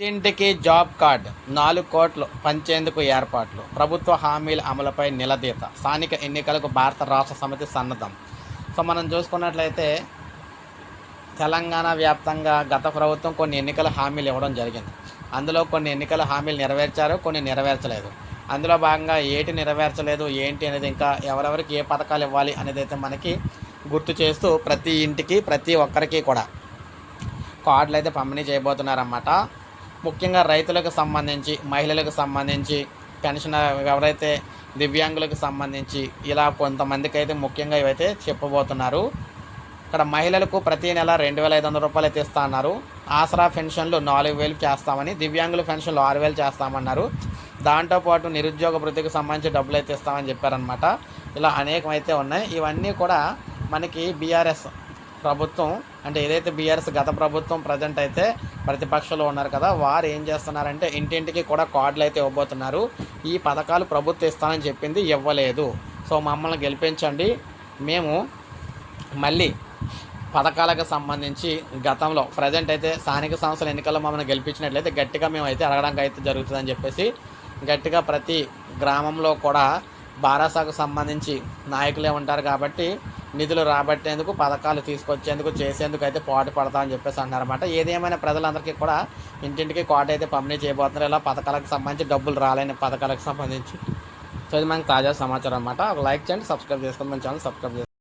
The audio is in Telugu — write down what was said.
ఇంటింటికి జాబ్ కార్డ్ నాలుగు కోట్లు పంచేందుకు ఏర్పాట్లు. ప్రభుత్వ హామీల అమలుపై నిలదీత. స్థానిక ఎన్నికలకు భారత రాష్ట్ర సమితి సన్నద్ధం. సో మనం చూసుకున్నట్లయితే తెలంగాణ వ్యాప్తంగా గత ప్రభుత్వం కొన్ని ఎన్నికల హామీలు ఇవ్వడం జరిగింది. అందులో కొన్ని ఎన్నికల హామీలు నెరవేర్చారు కొన్ని నెరవేర్చలేదు. అందులో భాగంగా ఏటి నెరవేర్చలేదు ఏంటి అనేది ఇంకా ఎవరెవరికి ఏ పథకాలు ఇవ్వాలి అనేది అయితే మనకి గుర్తు చేస్తూ ప్రతి ఇంటికి ప్రతి ఒక్కరికి కూడా కార్డులు అయితే పంపిణీ చేయబోతున్నారన్నమాట. ముఖ్యంగా రైతులకు సంబంధించి మహిళలకు సంబంధించి పెన్షన్ ఎవరైతే దివ్యాంగులకు సంబంధించి ఇలా కొంతమందికి అయితే ముఖ్యంగా ఇవైతే చెప్పబోతున్నారు. ఇక్కడ మహిళలకు ప్రతి నెల రెండు వేల ఐదు వందల రూపాయలు అయితే ఇస్తా అన్నారు ఆసరా పెన్షన్లు నాలుగు వేలు చేస్తామని దివ్యాంగుల పెన్షన్లు ఆరు వేలు చేస్తామన్నారు. దాంతోపాటు నిరుద్యోగ వృద్ధికి సంబంధించి డబ్బులు అయితే ఇస్తామని చెప్పారనమాట ఇలా అనేకమైతే ఉన్నాయి. ఇవన్నీ కూడా మనకి బీఆర్ఎస్ ప్రభుత్వం అంటే ఏదైతే బీఆర్ఎస్ గత ప్రభుత్వం ప్రజెంట్ అయితే ప్రతిపక్షంలో ఉన్నారు కదా వారు ఏం చేస్తున్నారంటే ఇంటింటికి కూడా కార్డులు అయితే ఇవ్వబోతున్నారు. ఈ పథకాలు ప్రభుత్వం ఇస్తానని చెప్పింది ఇవ్వలేదు. సో మమ్మల్ని గెలిపించండి. మేము మళ్ళీ పథకాలకు సంబంధించి గతంలో ప్రజెంట్ అయితే స్థానిక సంస్థల ఎన్నికల్లో మమ్మల్ని గెలిపించినట్లయితే గట్టిగా మేము అయితే అడగడానికి అయితే జరుగుతుందని చెప్పేసి గట్టిగా ప్రతి గ్రామంలో కూడా బారాసాకు సంబంధించి నాయకులే ఉంటారు కాబట్టి నిధులు రాబట్టేందుకు పథకాలు తీసుకొచ్చేందుకు చేసేందుకు అయితే పాటు పడతామని చెప్పేసి అన్నారన్నమాట. ఏదేమైనా ప్రజలందరికీ కూడా ఇంటింటికి కోట అయితే పంపిణీ చేయబోతున్నారు. ఇలా పథకాలకు సంబంధించి డబ్బులు రాలేని పథకాలకు సంబంధించి. సో ఇది మనకి తాజా సమాచారం అనమాట లైక్ చేయండి సబ్స్క్రైబ్ చేసుకోండి మన ఛానల్ సబ్స్క్రైబ్ చేసుకోండి.